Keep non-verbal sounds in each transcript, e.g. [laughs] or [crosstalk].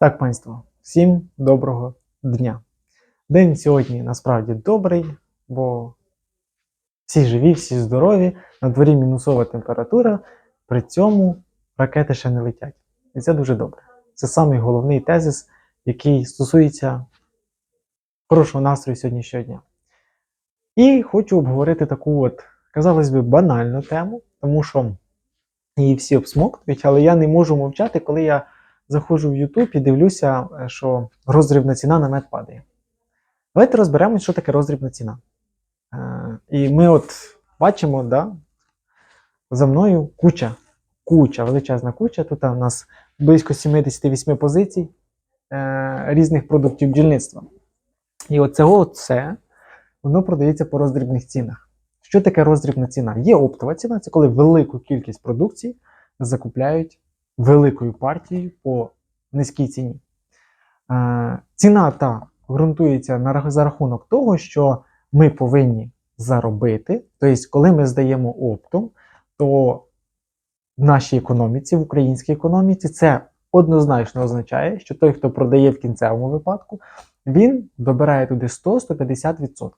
Так, панство, всім доброго дня. День сьогодні насправді добрий, бо всі живі, всі здорові, на дворі мінусова температура, при цьому ракети ще не летять. І це дуже добре. Це самий головний тезис, який стосується хорошого настрою сьогоднішнього дня. І хочу обговорити таку от, казалось би, банальну тему, тому що її всі обсмоктують, але я не можу мовчати, коли я заходжу в YouTube і дивлюся, е, що роздрібна ціна на мед падає. Давайте розберемось, що таке роздрібна ціна. Е, і ми от бачимо, да, за мною куча, куча, величезна куча. Тут у нас близько 78 позицій е, різних продуктів бджільництва. І оцього це воно продається по роздрібних цінах. Що таке роздрібна ціна? Є оптова ціна, це коли велику кількість продукції закупляють великою партією по низькій ціні. Е, ціна та ґрунтується на, за рахунок того, що ми повинні заробити. Тобто, коли ми здаємо оптом, то в нашій економіці, в українській економіці, це однозначно означає, що той, хто продає в кінцевому випадку, він добирає туди 100-150%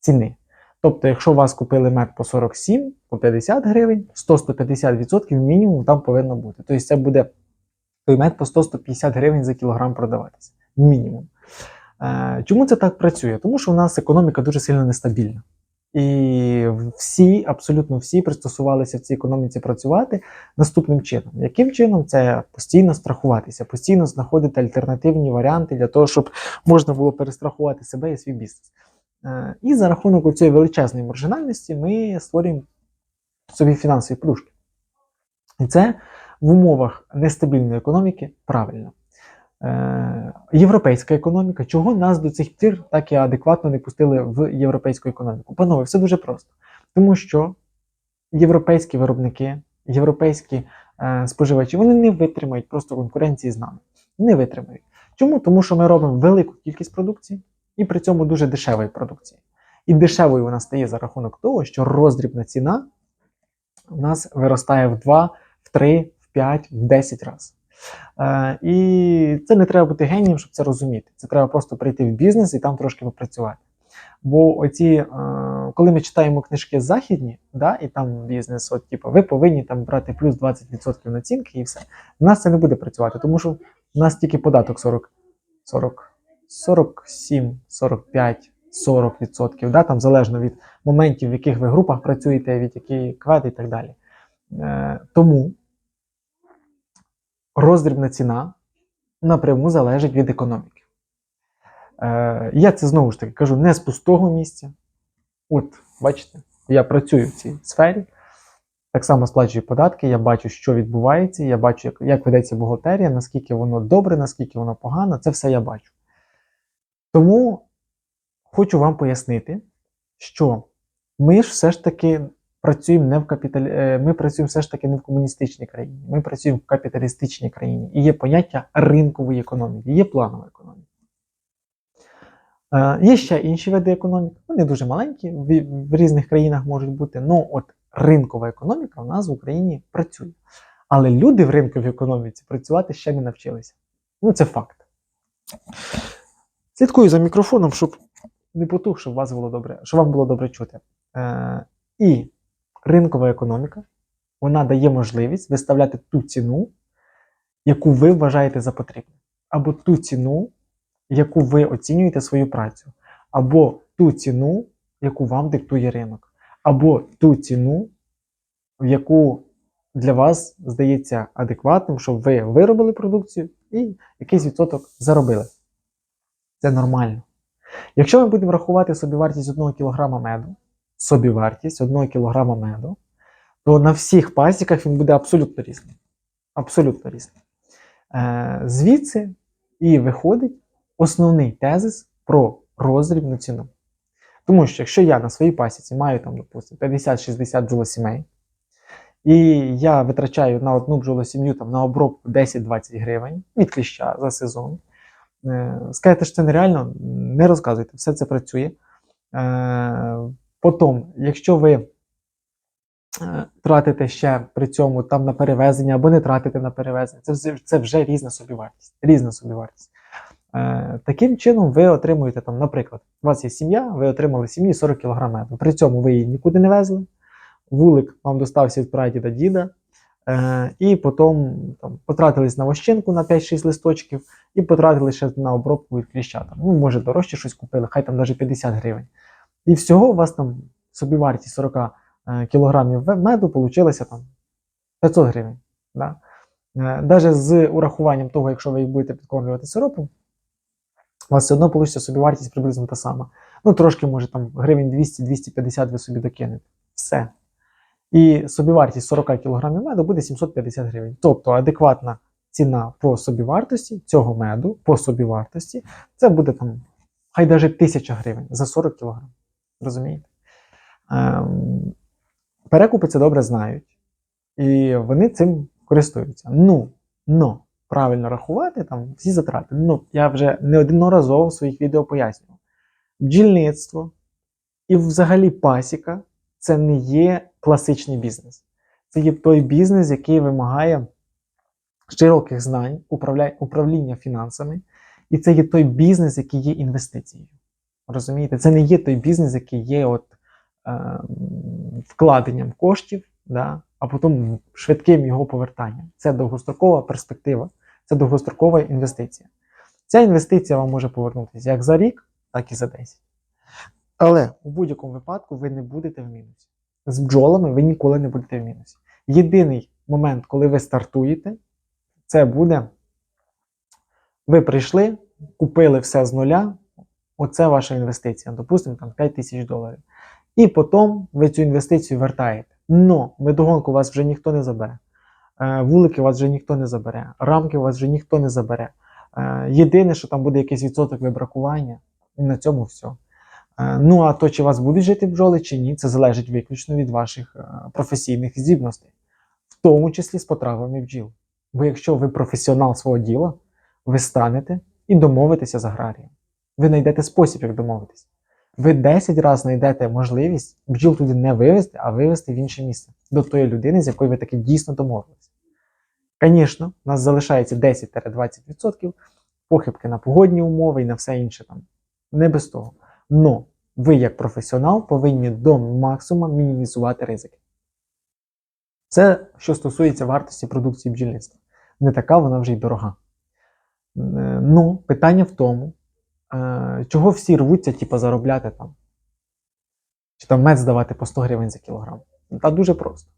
ціни. Тобто, якщо у вас купили мед по 47, по 50 гривень, 100-150% мінімум там повинно бути. Тобто це буде той мед по 100-150 гривень за кілограм продаватися. Мінімум. Е, чому це так працює? Тому що у нас економіка дуже сильно нестабільна. І всі, абсолютно всі, пристосувалися в цій економіці працювати наступним чином. Яким чином? Це постійно страхуватися, постійно знаходити альтернативні варіанти для того, щоб можна було перестрахувати себе і свій бізнес. Е, І за рахунок цієї величезної маржинальності ми створюємо собі фінансові подушки. І це в умовах нестабільної економіки правильно. Е, Європейська економіка, чого нас до цих пір так і адекватно не пустили в європейську економіку? Панове, все дуже просто. Тому що європейські виробники, європейські е, споживачі, вони не витримають просто конкуренції з нами. Не витримають. Чому? Тому що ми робимо велику кількість продукції і при цьому дуже дешевої продукції. І дешевою вона стає за рахунок того, що роздрібна ціна у нас виростає в 2, в 3, в 5, в 10 разів. Е, і це не треба бути генієм, щоб це розуміти. Це треба просто прийти в бізнес і там трошки попрацювати. Бо оці, е, коли ми читаємо книжки західні, да, і там бізнес, от, типу, ви повинні там брати плюс 20% націнки і все. У нас це не буде працювати, тому що в нас тільки податок 40, 40, 47, 45, 40%, да, там залежно від моментів, в яких ви групах працюєте, від яких кведи і так далі. Е, тому роздрібна ціна напряму залежить від економіки. Е, я це знову ж таки кажу не з пустого місця. От, бачите, я працюю в цій сфері, так само сплачую податки, я бачу, що відбувається, я бачу, як, як ведеться бухгалтерія, наскільки воно добре, наскільки воно погано, це все я бачу. Тому хочу вам пояснити, що ми ж все ж таки працюємо не в капіталі... е, ми працюємо все ж таки не в комуністичній країні, ми працюємо в капіталістичній країні. І є поняття ринкової економіки, є планова економіка. Е, Є ще інші види економіки, вони дуже маленькі, в, в різних країнах можуть бути. Ну, от ринкова економіка в нас в Україні працює. Але люди в ринковій економіці працювати ще не навчилися. Ну, це факт. Слідкую за мікрофоном, щоб не потух, щоб вас було добре, щоб вам було добре чути. Е, і ринкова економіка вона дає можливість виставляти ту ціну, яку ви вважаєте за потрібне, або ту ціну, яку ви оцінюєте свою працю, або ту ціну, яку вам диктує ринок, або ту ціну, в яку для вас здається адекватним, щоб ви виробили продукцію і якийсь відсоток заробили. Це нормально. Якщо ми будемо рахувати собівартість 1 кг меду, собівартість 1 кг меду, то на всіх пасіках він буде абсолютно різний. Абсолютно різний. Е, звідси і виходить основний тезис про роздрібну ціну. Тому що якщо я на своїй пасіці маю там, допустимо, 50-60 бджолосімей, і я витрачаю на одну бджолосім'ю на обробку 10-20 гривень від кліща за сезон, скажете, що це нереально, не розказуйте, все це працює. Е, Потім, якщо ви е, тратите ще при цьому там на перевезення або не тратите на перевезення. Це, це вже різна собівартість. Різна собівартість. Е, таким чином, ви отримуєте там, наприклад, у вас є сім'я, ви отримали сім'ї 40 кг. При цьому ви її нікуди не везли. Вулик вам достався від прадіда діда. Е, і потім там, потратились на вощинку на 5-6 листочків, і потратили ще на обробку від кліща. Там, ну, може, дорожче щось купили, хай там навіть 50 гривень. І всього у вас там собівартість 40 е, кілограмів меду получилося там 500 гривень. Да? Е, Даже з урахуванням того, якщо ви їх будете підкормлювати сиропом, у вас все одно вийде собівартість приблизно та сама. Ну, трошки, може, там гривень 200-250 ви собі докинете. Все. І собівартість 40 кг меду буде 750 гривень. Тобто адекватна ціна по собівартості цього меду по собівартості, це буде там, хай навіть 1000 гривень за 40 кг. Розумієте? Ем, перекупи це добре знають. І вони цим користуються. Ну, но правильно рахувати там всі затрати. Ну, я вже неодноразово в своїх відео пояснював. Бджільництво і взагалі пасіка це не є класичний бізнес. Це є той бізнес, який вимагає широких знань, управління фінансами, і це є той бізнес, який є інвестицією. Розумієте? Це не є той бізнес, який є от, е, вкладенням коштів, да, а потім швидким його повертанням. Це довгострокова перспектива, це довгострокова інвестиція. Ця інвестиція вам може повернутися як за рік, так і за 10. Але у будь-якому випадку ви не будете в мінусі. З бджолами ви ніколи не будете в мінусі. Єдиний момент, коли ви стартуєте, це буде. Ви прийшли, купили все з нуля. Оце ваша інвестиція. Допустимо, там 5 тисяч доларів. І потім ви цю інвестицію вертаєте. Но медогонку вас вже ніхто не забере. Е, Вулики вас вже ніхто не забере, рамки вас вже ніхто не забере. Е, Єдине, що там буде якийсь відсоток вибракування, і на цьому все. Е, Ну, а то, чи вас будуть жити бджоли чи ні, це залежить виключно від ваших е, професійних здібностей, в тому числі з потравами бджіл. Бо якщо ви професіонал свого діла, ви станете і домовитеся з аграрієм. Ви знайдете спосіб, як домовитися. Ви 10 разів знайдете можливість бджіл туди не вивезти, а вивезти в інше місце до тої людини, з якою ви таки дійсно домовилися. Звісно, у нас залишається 10-20% похибки на погодні умови і на все інше там. Не без того. Но ви, як професіонал, повинні до максимуму мінімізувати ризики. Це що стосується вартості продукції бджільництва. Не така вона вже й дорога. Е, Ну, питання в тому, е, чого всі рвуться, типу, заробляти там. Чи там мед здавати по 100 гривень за кілограм. Та дуже просто.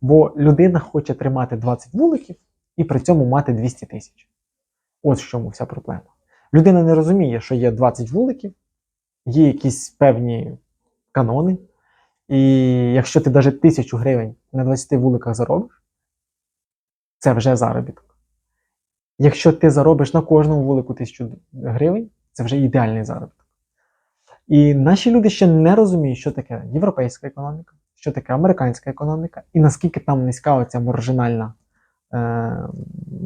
Бо людина хоче тримати 20 вуликів і при цьому мати 200 тисяч. От в чому вся проблема. Людина не розуміє, що є 20 вуликів, є якісь певні канони. І якщо ти навіть тисячу гривень на 20 вуликах заробиш, це вже заробіток. Якщо ти заробиш на кожному вулику тисячу гривень, це вже ідеальний заробіток. І наші люди ще не розуміють, що таке європейська економіка, що таке американська економіка, і наскільки там низька оця маржинальна, е,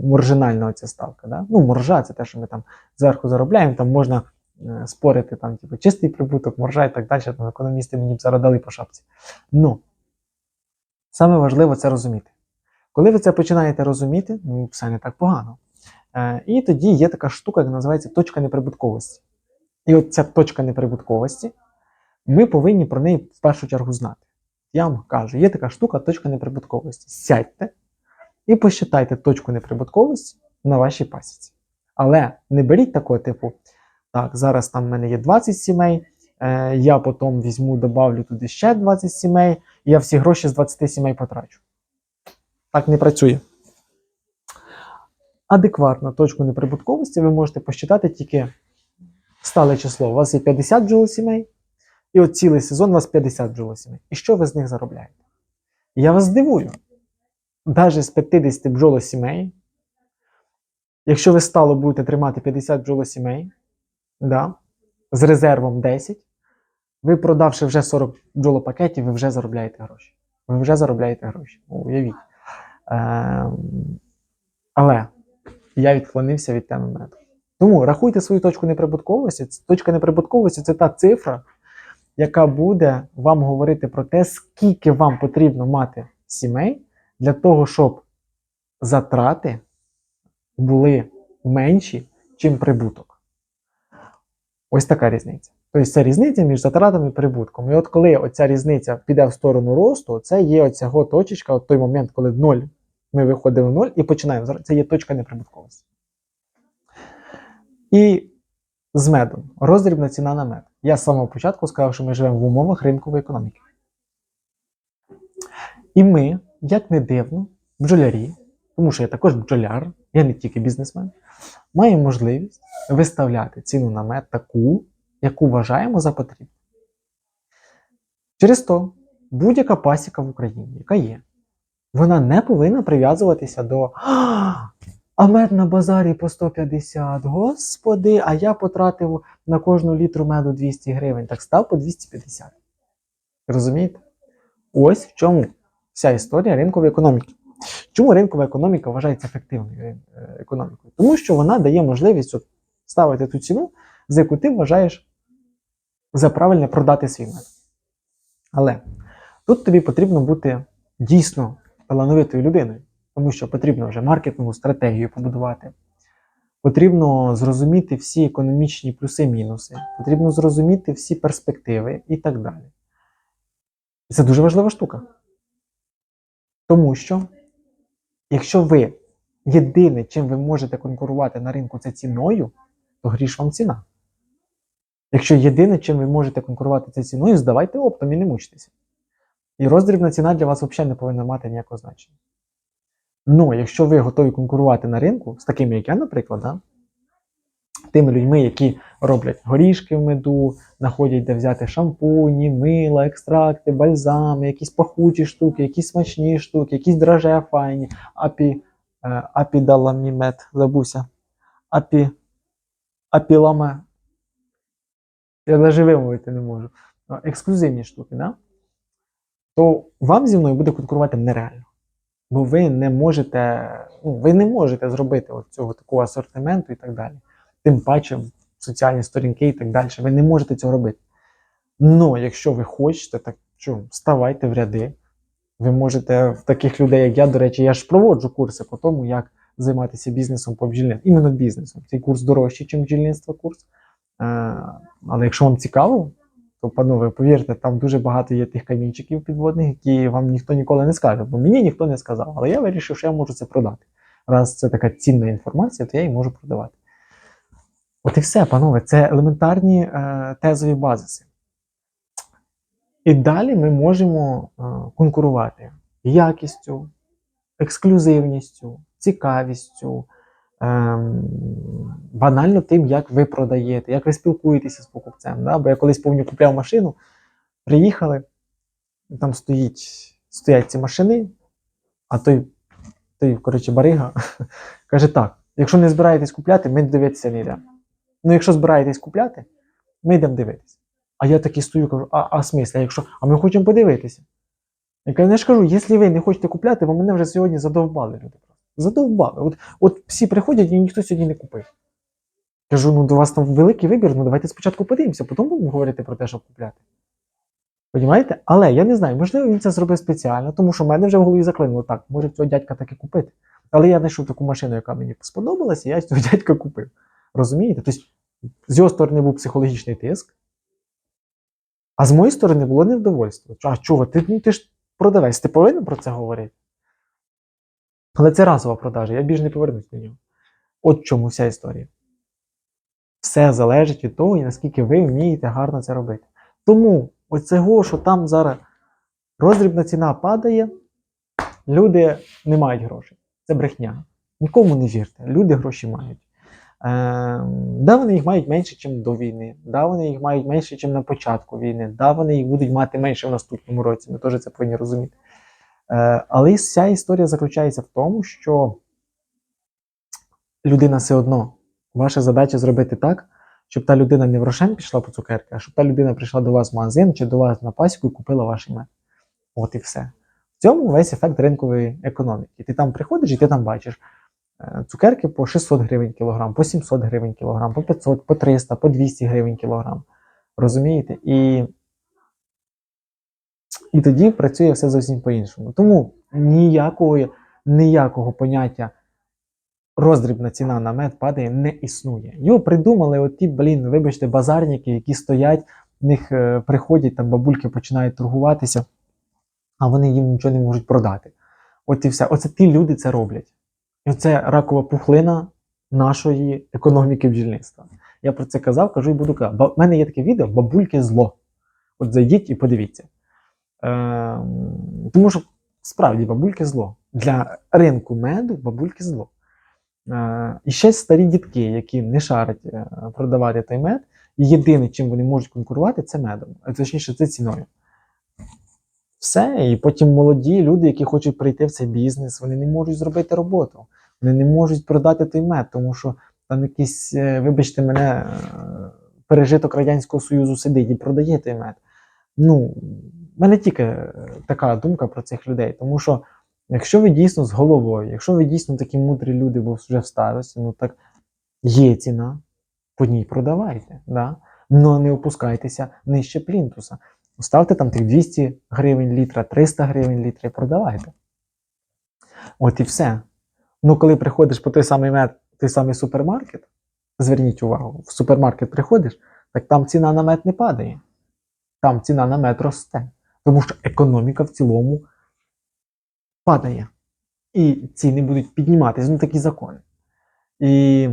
маржинальна оця ставка. Да? Ну, маржа це те, що ми там зверху заробляємо, там можна спорити там, типу, чистий прибуток, маржа і так далі. Там економісти мені б зараз дали по шапці. Ну, саме важливо це розуміти. Коли ви це починаєте розуміти, ну, все не так погано. Е, і тоді є така штука, яка називається точка неприбутковості. І от ця точка неприбутковості, ми повинні про неї в першу чергу знати. Я вам кажу, є така штука, точка неприбутковості. Сядьте і посчитайте точку неприбутковості на вашій пасіці. Але не беріть такого типу, так, зараз там в мене є 20 сімей, е, я потім візьму, добавлю туди ще 20 сімей, і я всі гроші з 20 сімей потрачу. Так не працює. Адекватно точку неприбутковості ви можете посчитати тільки стале число. У вас є 50 бджолосімей, і от цілий сезон у вас 50 бджолосімей. І що ви з них заробляєте? Я вас здивую. Навіть з 50 бджолосімей, якщо ви стало будете тримати 50 бджолосімей, да, з резервом 10, ви продавши вже 40 бджолопакетів, ви вже заробляєте гроші. Ви вже заробляєте гроші. Ну, Уявіть. Ем, але я відклонився від теми меду. Тому рахуйте свою точку неприбутковості. Точка неприбутковості це та цифра, яка буде вам говорити про те, скільки вам потрібно мати сімей для того, щоб затрати були менші, чим прибуток. Ось така різниця. Тобто це різниця між затратами і прибутком. І от коли оця різниця піде в сторону росту, це є оця точечка, от той момент, коли 0, ми виходимо в 0 і починаємо. Це є точка неприбутковості. І з медом. Роздрібна ціна на мед. Я з самого початку сказав, що ми живемо в умовах ринкової економіки. І ми, як не дивно, бджолярі, тому що я також бджоляр, я не тільки бізнесмен, маємо можливість виставляти ціну на мед таку, яку вважаємо за потрібне. Через то будь-яка пасіка в Україні, яка є, вона не повинна прив'язуватися до «А, а мед на базарі по 150. Господи, а я потратив на кожну літру меду 200 гривень, так став по 250. Розумієте? Ось в чому вся історія ринкової економіки. Чому ринкова економіка вважається ефективною е, економікою? Тому що вона дає можливість от ставити ту ціну, за яку ти вважаєш за правильне продати свій мед. Але тут тобі потрібно бути дійсно талановитою людиною, тому що потрібно вже маркетингову стратегію побудувати. Потрібно зрозуміти всі економічні плюси-мінуси, потрібно зрозуміти всі перспективи і так далі. І це дуже важлива штука. Тому що, якщо ви єдине, чим ви можете конкурувати на ринку, це ціною, то гріш вам ціна. Якщо єдине, чим ви можете конкурувати це ціною, здавайте оптом і не мучтеся. І роздрібна ціна для вас взагалі не повинна мати ніякого значення. Ну, якщо ви готові конкурувати на ринку з такими, як я, наприклад, да, тими людьми, які роблять горішки в меду, знаходять, де взяти шампуні, мила, екстракти, бальзами, якісь пахучі штуки, якісь смачні штуки, якісь драже файні, апі, е, апідаламімет, забувся. Апі, апіламе. Я навіть вимовити не можу. Ексклюзивні штуки, да? то вам зі мною буде конкурувати нереально. Бо ви не можете, ну, ви не можете зробити от цього такого асортименту і так далі. Тим паче соціальні сторінки і так далі. Ви не можете цього робити. Ну, якщо ви хочете, так що ставайте в ряди. Ви можете в таких людей, як я, до речі, я ж проводжу курси по тому, як займатися бізнесом по бджільництву. Іменно бізнесом. Цей курс дорожчий, ніж бджільництво курс. Е, але якщо вам цікаво, то, панове, повірте, там дуже багато є тих камінчиків підводних, які вам ніхто ніколи не скаже, бо мені ніхто не сказав. Але я вирішив, що я можу це продати. Раз це така цінна інформація, то я її можу продавати. От і все, панове, це елементарні е, тезові базиси. І далі ми можемо е, конкурувати якістю, ексклюзивністю, цікавістю, ем, банально тим, як ви продаєте, як ви спілкуєтеся з покупцем. Да? Бо я колись повню купляв машину, приїхали, там стоїть, стоять ці машини, а той, той коротше, барига [laughs] каже: так, якщо не збираєтесь купляти, ми дивитися не йдемо. Ну, якщо збираєтесь купляти, ми йдемо дивитися. А я такий стою, кажу, а, а смисл, а якщо, а ми хочемо подивитися. Я кажу, ж кажу, якщо ви не хочете купляти, бо мене вже сьогодні задовбали люди. Задовбали. От, от всі приходять і ніхто сьогодні не купив. Кажу, ну до вас там великий вибір, ну давайте спочатку подивимося, потім будемо говорити про те, щоб купляти. Понімаєте? Але я не знаю, можливо, він це зробив спеціально, тому що в мене вже в голові заклинуло так, може цього дядька таки купити. Але я знайшов таку машину, яка мені сподобалася, і я цього дядька купив. Розумієте? Тобто, з його сторони був психологічний тиск, а з моєї сторони було невдовольство. А чого? Ти, ну, ти ж продавець, ти повинен про це говорити. Але це разова продажа, я більше не повернусь до нього. От чому вся історія. Все залежить від того, наскільки ви вмієте гарно це робити. Тому оцього, що там зараз роздрібна ціна падає, люди не мають грошей. Це брехня. Нікому не вірте. Люди гроші мають. Е, да, вони їх мають менше, ніж до війни. Да, вони їх мають менше, ніж на початку війни. Да, вони їх будуть мати менше в наступному році. Ми теж це повинні розуміти. Е, але вся історія заключається в тому, що людина все одно, ваша задача зробити так, щоб та людина не в Рошен пішла по цукерки, а щоб та людина прийшла до вас в магазин чи до вас на пасіку і купила ваш мед. От і все. В цьому весь ефект ринкової економіки. Ти там приходиш і ти там бачиш цукерки по 600 гривень кілограм, по 700 гривень кілограм, по 500, по 300, по 200 гривень кілограм. Розумієте? І І тоді працює все зовсім по-іншому. Тому ніякого, ніякого поняття роздрібна ціна на мед падає не існує. Його придумали оті, блін, вибачте, базарники, які стоять, в них е, приходять, там бабульки починають торгуватися, а вони їм нічого не можуть продати. От і все. Оце ті люди це роблять. І оце ракова пухлина нашої економіки бджільництва. Я про це казав, кажу і буду казати. В мене є таке відео бабульки зло. От зайдіть і подивіться. Е, тому що справді бабульки зло. Для ринку меду бабульки зло. Е, і ще старі дітки, які не шарять е, продавати той мед, єдине, чим вони можуть конкурувати, це медом. А Точніше, це ціною. Все, і потім молоді люди, які хочуть прийти в цей бізнес, вони не можуть зробити роботу. Вони не можуть продати той мед, тому що там якийсь, е, вибачте мене, е, пережиток Радянського Союзу сидить і продає той мед. Ну, в мене тільки е, така думка про цих людей, тому що якщо ви дійсно з головою, якщо ви дійсно такі мудрі люди, бо вже в старості, ну так є ціна, по ній продавайте. Да? Но не опускайтеся нижче плінтуса. Ставте там тих 200 гривень літра, 300 гривень літра і продавайте. От і все. Ну, коли приходиш по той самий мед, той самий супермаркет, зверніть увагу, в супермаркет приходиш, так там ціна на мед не падає. Там ціна на мед росте. Тому що економіка в цілому падає. І ціни будуть підніматися. Ну, такі закони. І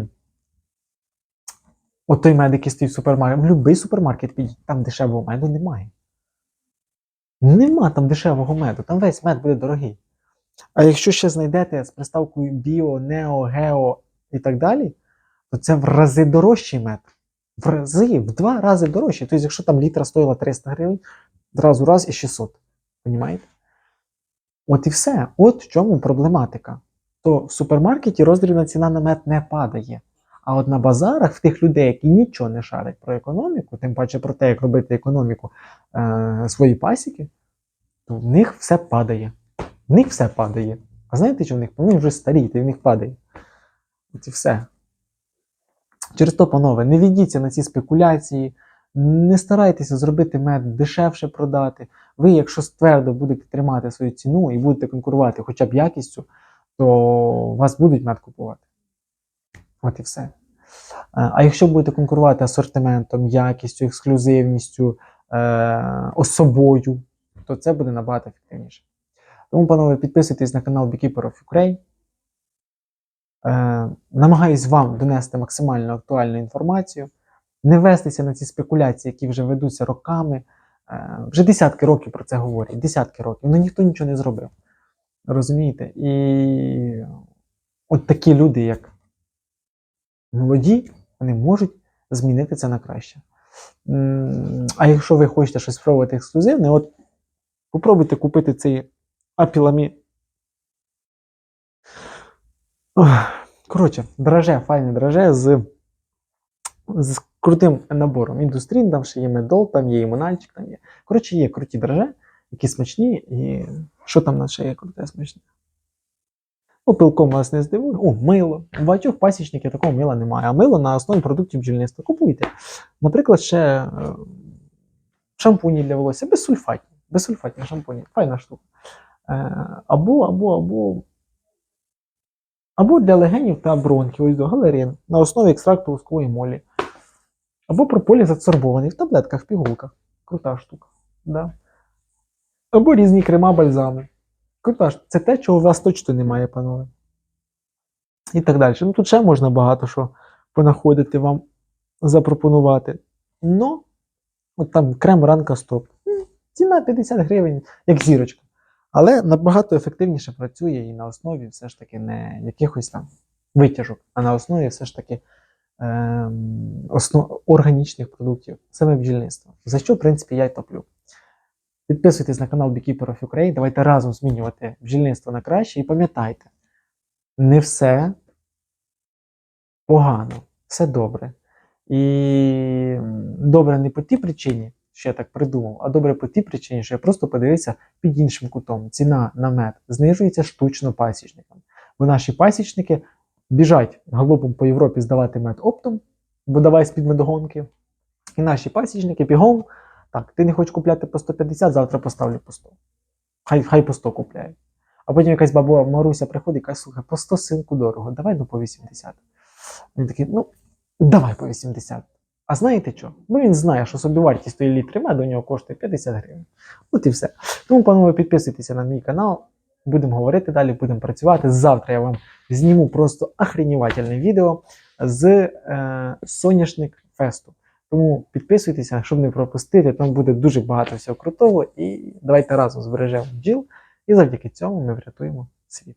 от той мед, який стоїть в супермаркеті, в будь-який супермаркет підіть, там дешевого меду немає. Нема там дешевого меду, там весь мед буде дорогий. А якщо ще знайдете з приставкою біо, нео, гео і так далі, то це в рази дорожчий мед. В рази, в два рази дорожчий. Тобто, якщо там літра стоїла 300 гривень, зразу раз і 600. Понімаєте? От і все. От в чому проблематика. То в супермаркеті роздрібна ціна на мед не падає. А от на базарах в тих людей, які нічого не шарять про економіку, тим паче про те, як робити економіку е, свої пасіки, то в них все падає. В них все падає. А знаєте, що в них? Вони вже старі, то в них падає. От і все. Через то, панове, не ведіться на ці спекуляції, не старайтеся зробити мед дешевше продати. Ви, якщо твердо будете тримати свою ціну і будете конкурувати хоча б якістю, то вас будуть мед купувати. От і все. Е, А якщо будете конкурувати асортиментом, якістю, ексклюзивністю, е, особою, то це буде набагато ефективніше. Тому, панове, підписуйтесь на канал Beekeeper of Ukraine. Е, намагаюсь вам донести максимально актуальну інформацію, не вестися на ці спекуляції, які вже ведуться роками. Вже десятки років про це говорять, десятки років, але ніхто нічого не зробив. Розумієте? І от такі люди, як молоді, вони можуть змінити це на краще. А якщо ви хочете щось спробувати ексклюзивне, от попробуйте купити цей апіламі. Коротше, драже, файне драже з, з крутим набором індустрій, там ще є медол, там є і мональчик, там є. Коротше, є круті драже, які смачні, і що там ще є круте смачне? Ну, вас не здивує. О, мило. У багатьох пасічників такого мила немає. А мило на основі продуктів бджільництва. Купуйте. Наприклад, ще е, шампуні для волосся, безсульфатні. Безсульфатні шампуні. Файна штука. Е, або, або, або. Або для легенів та бронхів, ось до галерин на основі екстракту лускової молі. Або прополіс адсорбований в таблетках, в пігулках. Крута штука. Да. Або різні крема, бальзами. Крута це те, чого у вас точно немає, панове. І так далі. Ну тут ще можна багато що понаходити вам запропонувати. Ну, от там крем ранка стоп. Ціна 50 гривень, як зірочка. Але набагато ефективніше працює і на основі все ж таки не якихось там витяжок, а на основі все ж таки ем, основ, органічних продуктів, саме бджільництва. За що, в принципі, я й топлю. Підписуйтесь на канал Beekeeper of Ukraine, давайте разом змінювати бджільництво на краще і пам'ятайте, не все погано, все добре. І добре не по тій причині, що я так придумав, а добре по тій причині, що я просто подивився під іншим кутом. Ціна на мед знижується штучно пасічникам. Бо наші пасічники біжать галопом по Європі здавати мед оптом, бо давай з-під медогонки. І наші пасічники бігом Так, ти не хочеш купляти по 150, завтра поставлю по 100. Хай, хай по 100 купляє. А потім якась баба Маруся приходить і каже, слухай, по 100 синку дорого, давай ну по 80. Він такий, ну, давай по 80. А знаєте що? Бо він знає, що собівартість тої літри меду у нього коштує 50 гривень. От і все. Тому, панове, підписуйтеся на мій канал. Будемо говорити далі, будемо працювати. Завтра я вам зніму просто охренівательне відео з е, соняшник фесту. Тому підписуйтеся, щоб не пропустити. Там буде дуже багато всього крутого. І давайте разом збережемо бджіл. І завдяки цьому ми врятуємо світ.